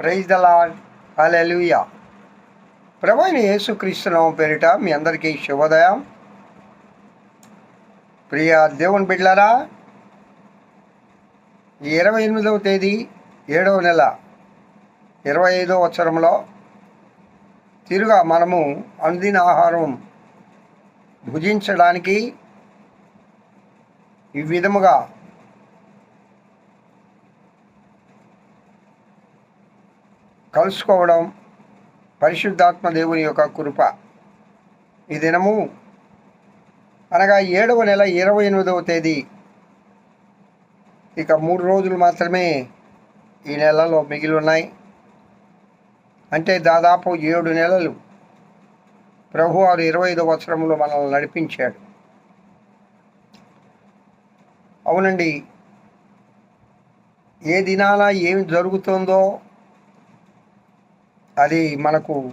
Praise the lord హల్లెలూయా. ప్రభైన యేసుక్రీస్తునామం పేరిట మీ అందరికీ శుభోదయం. ప్రియ దేవుని బిడ్లారా ఈ ఇరవై ఎనిమిదవ తేదీ ఏడవ నెల ఇరవై ఐదవ వచ్చరంలో తిరుగా మనము అనుదిన ఆహారం భుజించడానికి ఈ విధముగా కలుసుకోవడం పరిశుద్ధాత్మ దేవుని యొక్క కృప. ఈ దినము అనగా ఏడవ నెల ఇరవై ఎనిమిదవ తేదీ. ఇక మూడు రోజులు మాత్రమే ఈ నెలలో మిగిలి ఉన్నాయి అంటే దాదాపు ఏడు నెలలు ప్రభు వారు ఇరవై ఐదో వత్సరంలో మనల్ని నడిపించాడు. అవునండి ఏ దినాన ఏమి జరుగుతుందో అది మనకు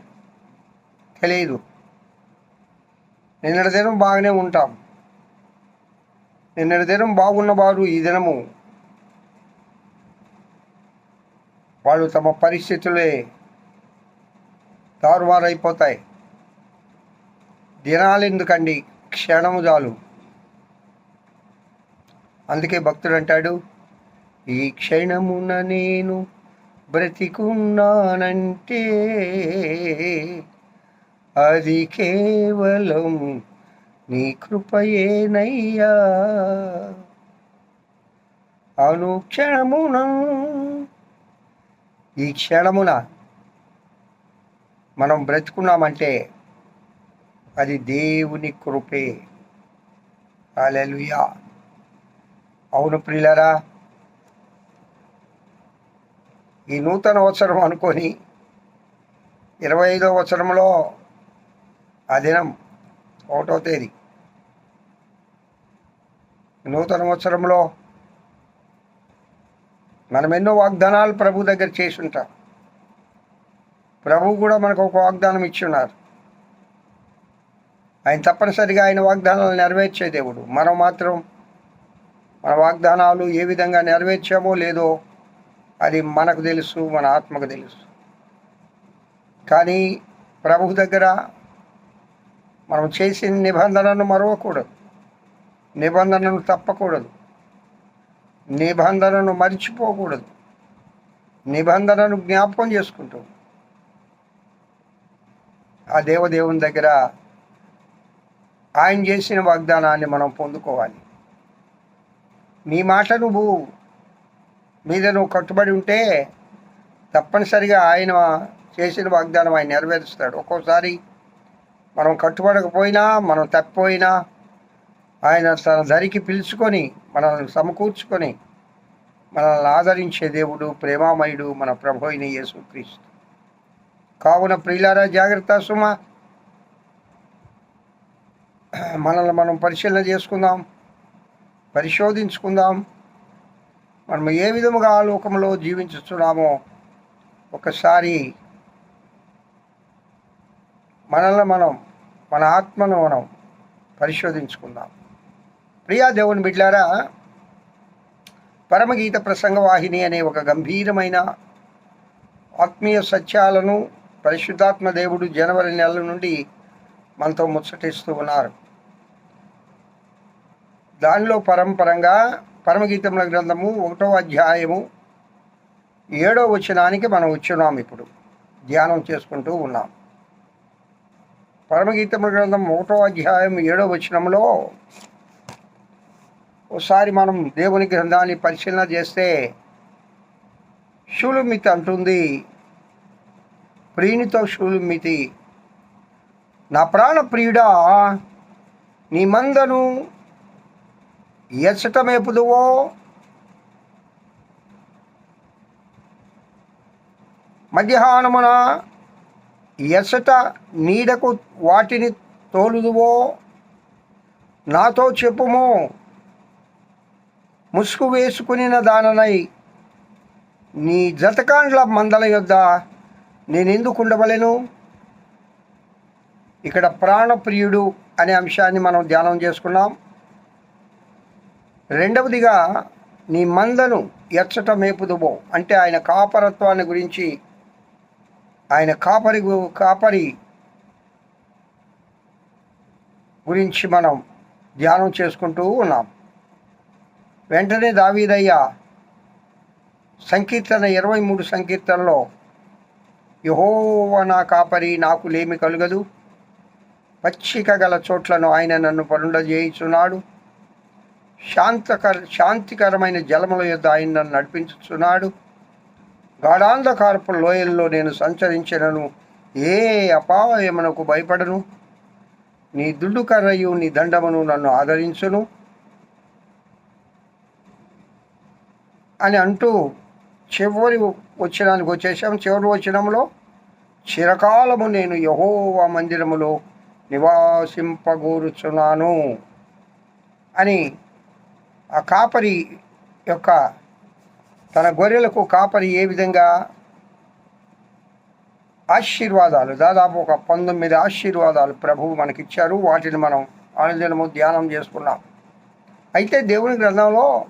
తెలియదు నిన్నటి దినం బాగానే ఉంటాం. నిన్నటి దినం బాగున్నవారు ఈ దినము. వాళ్ళు తమ పరిస్థితులే తారుమారైపోతాయి దినాలు ఎందుకండి? క్షణము చాలు. అందుకే భక్తుడు అంటాడు ఈ క్షణమున నేను బ్రతికున్నానంటే అది కేవలం నీ కృపయేనయ్యా. అనుక్షణమున ఈ క్షణమున మనం బ్రతుకున్నామంటే అది దేవుని కృపే. అలెలుయా అవును ప్రియులరా ఈ నూతన అవసరం అనుకొని ఇరవై ఐదో అవసరంలో ఆ దినం ఒకటో తేదీ నూతన సంవత్సరంలో మనం ఎన్నో వాగ్దానాలు ప్రభు దగ్గర చేసి ఉంటాం ప్రభు కూడా మనకు ఒక వాగ్దానం ఇచ్చి ఉన్నారు ఆయన తప్పనిసరిగా ఆయన వాగ్దానాలు నెరవేర్చే దేవుడు. మనం మాత్రం మన వాగ్దానాలు ఏ విధంగా నెరవేర్చామో లేదో అది మనకు తెలుసు మన ఆత్మకు తెలుసు. కానీ ప్రభు దగ్గర మనం చేసిన నిబంధనను మరవకూడదు. నిబంధనను తప్పకూడదు. నిబంధనను మర్చిపోకూడదు. నిబంధనను జ్ఞాపకం చేసుకుంటూ. ఆ దేవదేవుని దగ్గర ఆయన చేసిన వాగ్దానాన్ని మనం పొందుకోవాలి. నీ మాట నువ్వు మీద నువ్వు కట్టుబడి ఉంటే తప్పనిసరిగా ఆయన చేసిన వాగ్దానం ఆయన నెరవేరుస్తాడు. ఒక్కోసారి మనం కట్టుబడకపోయినా మనం తప్పిపోయినా ఆయన తన ధరికి పిలుచుకొని మనల్ని సమకూర్చుకొని మనల్ని ఆదరించే దేవుడు ప్రేమామయుడు మన ప్రభు అయిన యేసుక్రీస్తు. కావున ప్రియులారా జాగ్రత్త సుమ. మనల్ని మనం పరిశీలన చేసుకుందాం పరిశోధించుకుందాం. మనం ఏ విధముగా లోకంలో జీవించుతున్నామో ఒకసారి మనల్ని మనం మన ఆత్మను మనం పరిశోధించుకుందాం. ప్రియా దేవుని బిడ్లారా పరమగీత ప్రసంగ వాహిని అనే ఒక గంభీరమైన ఆత్మీయ సత్యాలను పరిశుద్ధాత్మ దేవుడు జనవరి నెల నుండి మనతో ముచ్చటిస్తూ ఉన్నారు. దానిలో పరంపరంగా పరమగీతముల గ్రంథము ఒకటో అధ్యాయము ఏడో వచనానికి మనం వచ్చున్నాం ఇప్పుడు. ధ్యానం చేసుకుంటూ ఉన్నాం. పరమగీతముల గ్రంథం ఒకటో అధ్యాయం ఏడో వచనంలో ఒకసారి మనం దేవుని గ్రంథాన్ని పరిశీలన చేస్తే షూలుమితి అంటుంది ప్రియునితో షూలుమితి నా ప్రాణ ప్రియుడా నీ మందను ఎచ్చట మధ్యాహ్నమున ఎసట నీడకు వాటిని తోలుదువో? నాతో చెప్పుము. ముసుగు వేసుకునిన దాననై నీ జతకాండ్ల మందల యొద్ద నేను ఎందుకు ఉండవలేను? ఇక్కడ ప్రాణప్రియుడు అనే అంశాన్ని మనం ధ్యానం చేసుకున్నాం. రెండవదిగా నీ మందను ఎచ్చట మేపుదుబో అంటే ఆయన కాపరత్వాన్ని గురించి ఆయన కాపరి కాపరి గురించి మనం ధ్యానం చేసుకుంటూ ఉన్నాం. వెంటనే దావీదయ్య సంకీర్తన ఇరవై మూడు సంకీర్తనలో యహోవ నా కాపరి నాకు లేమి కలుగదు. పచ్చిక గల చోట్లను ఆయన నన్ను పరుండజేయుచున్నాడు. శాంతకర శాంతికరమైన జలముల యొద్ ఆయన నన్ను నడిపించుచున్నాడు. గాఢాంధకారపు లోయల్లో నేను సంచరించినను. ఏ అపాయమునకు భయపడను? నీ దుడ్డు కర్రయు నీ దండమును నన్ను ఆదరించును. అని అంటూ చివరి వచ్చినానికి వచ్చేసాం చివరి వచ్చినంలో చిరకాలము నేను యహోవా మందిరములో నివాసింపగూరుచున్నాను అని ఆ కాపరి యొక్క తన గొర్రెలకు కాపరి ఏ విధంగా? ఆశీర్వాదాలు. దాదాపు ఒక పంతొమ్మిది ఆశీర్వాదాలు ప్రభువు మనకిచ్చారు. వాటిని మనం అనుదినము ధ్యానం చేసుకున్నాం. అయితే దేవుని గ్రంథంలో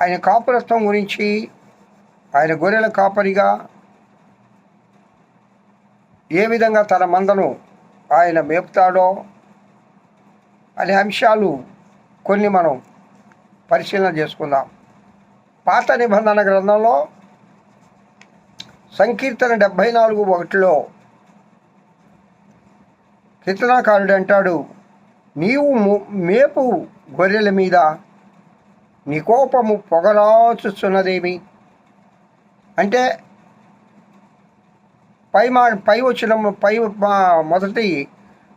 ఆయన కాపురత్వం గురించి ఆయన గొర్రెల కాపరిగా ఏ విధంగా తన మందను ఆయన మేపుతాడో అనే అంశాలు కొన్ని మనం పరిశీలన చేసుకుందాం. పాత నిబంధన గ్రంథంలో సంకీర్తన డెబ్భై నాలుగు ఒకటిలో కీర్తనాకారుడు అంటాడు నీవు మేపు గొర్రెల మీద నీ కోపము పొగరాచుచున్నదేమి అంటే పై మా పై వచ్చిన పై మా మొదటి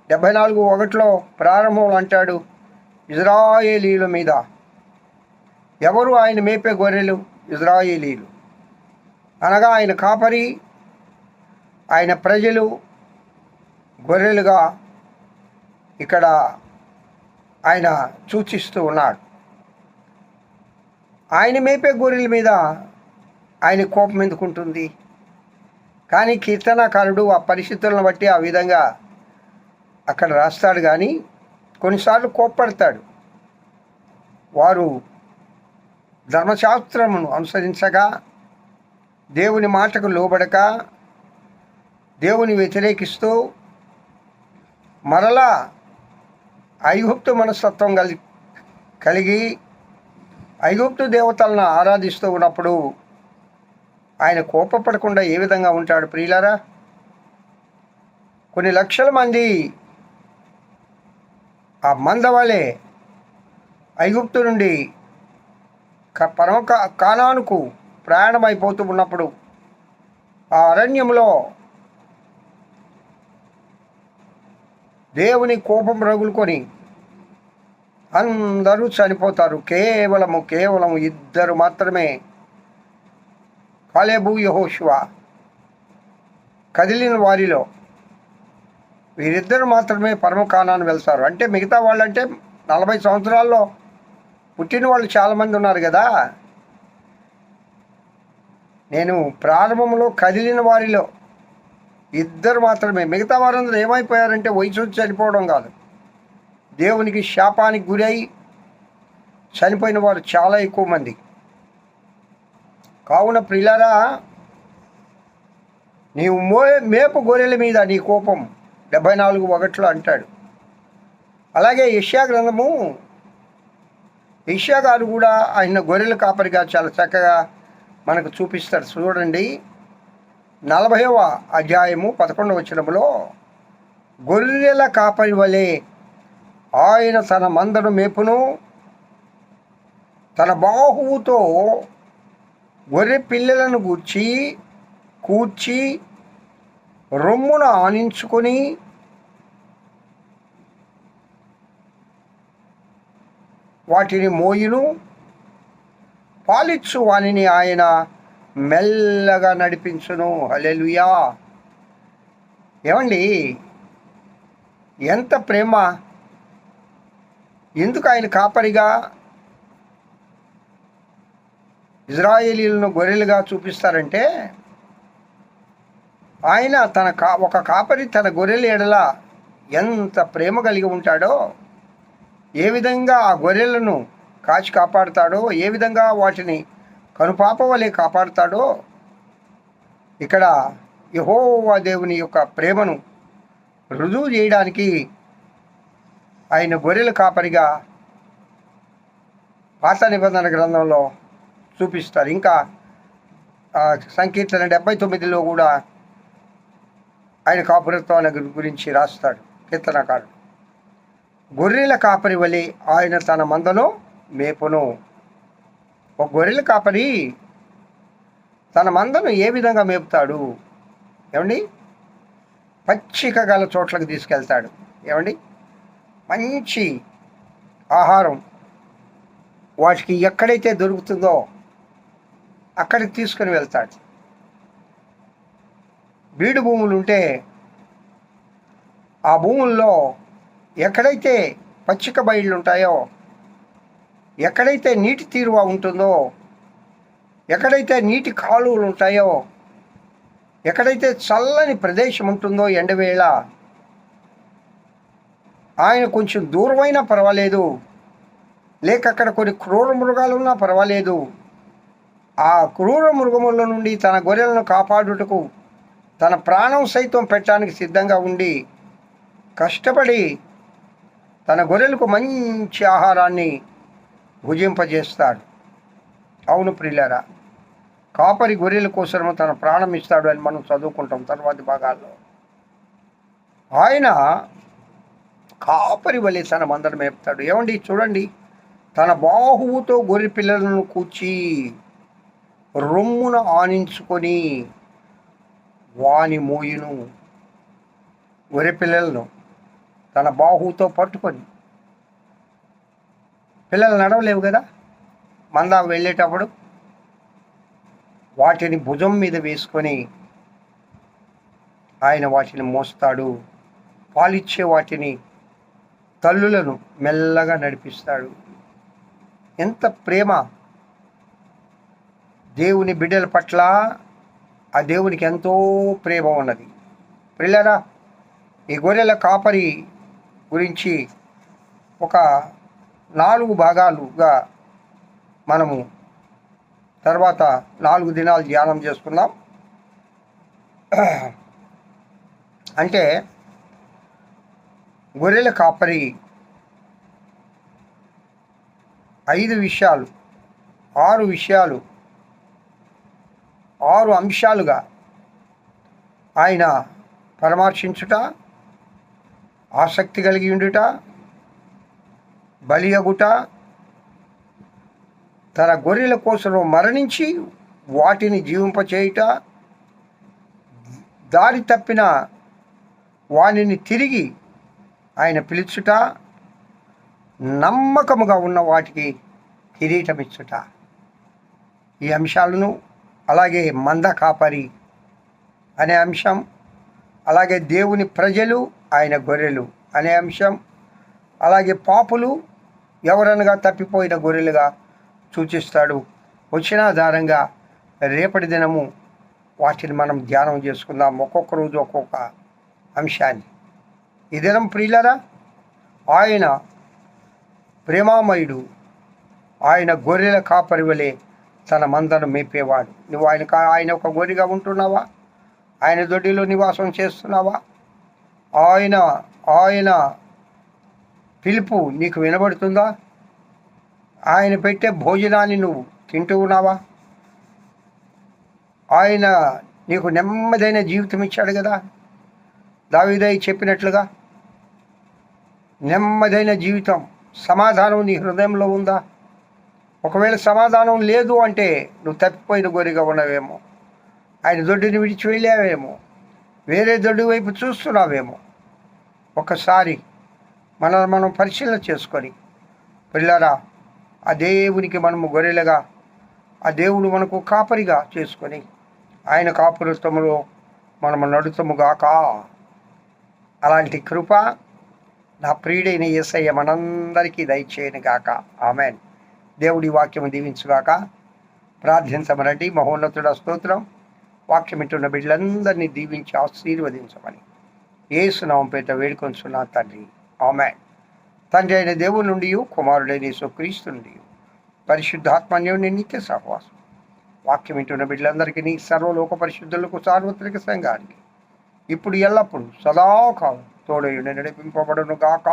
డెబ్భై నాలుగు ఒకటిలో ప్రారంభంలో అంటాడు ఇజ్రాయేలీల మీద. ఎవరు ఆయన మేపే గొర్రెలు? ఇజ్రాయేలీలు. అనగా ఆయన కాపరి ఆయన ప్రజలు గొర్రెలుగా ఇక్కడ ఆయన సూచిస్తూ ఉన్నాడు. ఆయన మేపే గొర్రెల మీద ఆయన కోపం ఎందుకుంటుంది కానీ కీర్తనకారుడు ఆ పరిస్థితులను బట్టి ఆ విధంగా అక్కడ రాస్తాడు. కానీ కొన్నిసార్లు కోప్పడతాడు. వారు ధర్మశాస్త్రమును అనుసరించగా దేవుని మాటకు లోబడక దేవుని వ్యతిరేకిస్తూ మరలా ఐగుప్తు మనస్తత్వం కలి కలిగి ఐగుప్తు దేవతలను ఆరాధిస్తూ ఉన్నప్పుడు ఆయన కోపపడకుండా ఏ విధంగా ఉంటాడు ప్రియులారా? కొన్ని లక్షల మంది ఆ మందవలే ఐగుప్తు నుండి పరమ కానానుకు ప్రయాణమైపోతూ ఉన్నప్పుడు ఆ అరణ్యంలో దేవుని కోపం రగులుకొని అందరూ చనిపోతారు. కేవలము కేవలం ఇద్దరు మాత్రమే. కాలేబు యహోశివ కదిలిన వారిలో వీరిద్దరు మాత్రమే పరమకాణాన్ని వెళ్తారు. అంటే మిగతా వాళ్ళంటే నలభై సంవత్సరాల్లో పుట్టిన వాళ్ళు చాలామంది ఉన్నారు కదా. నేను ప్రారంభంలో కదిలిన వారిలో ఇద్దరు మాత్రమే. మిగతా వారందరూ ఏమైపోయారంటే వయసు వచ్చి చనిపోవడం కాదు. దేవునికి శాపానికి గురై చనిపోయిన వారు చాలా ఎక్కువ మంది. కావున ప్రిలరా నీవు మో మేపు గొర్రెల మీద నీ కోపం డెబ్బై నాలుగు ఒకట్లో అంటాడు. అలాగే యష్యా గ్రంథము యష్యా గారు కూడా ఆయన గొర్రెల కాపరిగా చాలా చక్కగా మనకు చూపిస్తారు. చూడండి. నలభైవ అధ్యాయము పదకొండవ వచనములో గొర్రెల కాపరి వలె ఆయన తన మందను మేపును. తన బాహువుతో గొర్రె పిల్లలను గూర్చి కూర్చి రొమ్మున ఆనించుకొని వాటిని మోయును. పాలిచ్చు వానిని ఆయన మెల్లగా నడిపించును. అలెలుయా ఏమండి? ఎంత ప్రేమ. ఎందుకు ఆయన కాపరిగా? ఇజ్రాయేలీలను గొర్రెలుగా చూపిస్తారంటే ఆయన తన కా ఒక కాపరి తన గొర్రెల ఎడల ఎంత ప్రేమ కలిగి ఉంటాడో ఏ విధంగా ఆ గొర్రెలను కాచి కాపాడుతాడో ఏ విధంగా వాటిని కనుపాప వలె కాపాడుతాడో ఇక్కడ యహోవా దేవుని యొక్క ప్రేమను రుజువు చేయడానికి ఆయన గొర్రెల కాపరిగా పాత నిబంధన గ్రంథంలో చూపిస్తారు. ఇంకా సంకీర్తన డెబ్బై తొమ్మిదిలో కూడా ఆయన కాపురత్వాన్ని గురించి రాస్తాడు కీర్తనకారుడు. గొర్రెల కాపరి వలె ఆయన తన మందను మేపును. ఒక గొర్రెల కాపరి తన మందను ఏ విధంగా మేపుతాడు? ఏమండి? పచ్చిక గల చోట్లకు తీసుకెళ్తాడు. ఏమండి? మంచి ఆహారం వాటికి ఎక్కడైతే దొరుకుతుందో అక్కడికి తీసుకుని వెళ్తాడు. బీడు భూములు ఉంటే ఆ భూముల్లో ఎక్కడైతే పచ్చిక బయళ్ళు ఉంటాయో ఎక్కడైతే నీటి తీరువ ఉంటుందో ఎక్కడైతే నీటి కాలువలు ఉంటాయో ఎక్కడైతే చల్లని ప్రదేశం ఉంటుందో ఎండవేళ ఆయన కొంచెం దూరమైనా పర్వాలేదు. లేక అక్కడ కొన్ని క్రూర మృగాలు ఉన్నా పర్వాలేదు. ఆ క్రూర మృగముల నుండి తన గొర్రెలను కాపాడుటకు తన ప్రాణం సైతం పెట్టడానికి సిద్ధంగా ఉండి కష్టపడి తన గొర్రెలకు మంచి ఆహారాన్ని భుజింపజేస్తాడు. అవును ప్రియులారా కాపరి గొర్రెల కోసము తన ప్రాణం ఇస్తాడు అని మనం చదువుకుంటాం తర్వాతి భాగాల్లో. ఆయన కాపరి వలె తన మందరం మేపుతాడు. ఏమండి? చూడండి. తన బాహువుతో గొర్రె పిల్లలను కూర్చి రొమ్మున ఆనించుకొని వాని మోయును గొర్రె పిల్లలను. తన బాహుతో పట్టుకొని. పిల్లలు నడవలేవు కదా? మందా వెళ్ళేటప్పుడు వాటిని భుజం మీద వేసుకొని ఆయన వాటిని మోస్తాడు. పాలిచ్చే వాటిని తల్లులను మెల్లగా నడిపిస్తాడు. ఎంత ప్రేమ! దేవుని బిడ్డల పట్ల ఆ దేవునికి ఎంతో ప్రేమ ఉన్నది. పిల్లరా ఈ గొర్రెల కాపరి గురించి ఒక నాలుగు భాగాలుగా మనము తర్వాత నాలుగు దినాలు ధ్యానం చేసుకుందాం. అంటే గొర్రెల కాపరి ఐదు విషయాలు ఆరు విషయాలు ఆరు అంశాలుగా ఆయన పరామర్శించుట ఆసక్తి కలిగి ఉండుట బలియగుట తన గొర్రెల కోసం మరణించి వాటిని జీవింపచేయుట దారి తప్పిన వానిని తిరిగి ఆయన పిలుచుట నమ్మకముగా ఉన్న వాటికి కిరీటమిచ్చుట. ఈ అంశాలను అలాగే మంద కాపరి అనే అంశం అలాగే దేవుని ప్రజలు ఆయన గొర్రెలు అనే అంశం. అలాగే పాపులు ఎవరనగా తప్పిపోయిన గొర్రెలుగా సూచిస్తాడు. వచ్చినాధారంగా రేపటి దినము వాటిని మనం ధ్యానం చేసుకుందాం ఒక్కొక్క రోజు ఒక్కొక్క అంశాన్ని. ఈ దినం ప్రియులరా ఆయన ప్రేమామయుడు ఆయన గొర్రెల కాపరి వలె తన మందను మేపేవాడు. నువ్వు ఆయన ఆయన ఒక గొర్రెగా ఉంటున్నావా? ఆయన దొడ్డిలో నివాసం చేస్తున్నావా? ఆయన ఆయన పిలుపు నీకు వినబడుతుందా? ఆయన పెట్టే భోజనాన్ని నువ్వు తింటూ ఉన్నావా? ఆయన నీకు నెమ్మదైన జీవితం ఇచ్చాడు కదా? దావిదయ్య చెప్పినట్లుగా నెమ్మదైన జీవితం సమాధానం నీ హృదయంలో ఉందా? ఒకవేళ సమాధానం లేదు అంటే నువ్వు తప్పిపోయిన గొరిగా ఉన్నవేమో. ఆయన దొడ్డుని విడిచి వెళ్ళావేమో వేరే దొడ్డు వైపు చూస్తున్నావేమో. ఒకసారి మనల్ని మనం పరిశీలన చేసుకొని పిల్లరా ఆ దేవునికి మనము గొర్రెలుగా ఆ దేవుడు మనకు కాపరిగా చేసుకొని ఆయన కాపురత్వంలో మనము నడుతము గాక అలాంటి కృప నా ప్రియుడైన యేసయ్య మనందరికీ దయచేయను గాక. ఆమెన్. దేవుడి వాక్యము దీవించుగాక ప్రార్థించమనండి. మహోన్నతుడ స్తోత్రం. వాక్యం ఇట్టున్న బిడ్డలందరినీ దీవించి ఆశీర్వదించమని. ఏసునామం పేట వేడుకొంచున్నా తండ్రి. ఆమెన్. తండ్రి అయిన దేవుడి నుండి కుమారుడైన యేసుక్రీస్తు నుండి పరిశుద్ధాత్మన్యుని నిత్య సహవాసం. వాక్యం వింటున్న బిడ్డలందరికీ నీ సర్వలోక పరిశుద్ధులకు సార్వత్రిక సంఘానికి ఇప్పుడు ఎల్లప్పుడు సదాకాలం తోడయుని నడిపింపబడును గాక.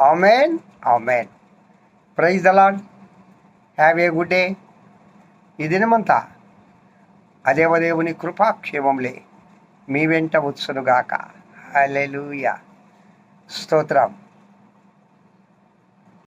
Amen. Amen. Praise the Lord have a good day. ఈ దినమంతా అదేవదేవుని కృపాక్షేమంలే మీ వెంట వచ్చునుగాక. హల్లెలూయా. స్తోత్రం.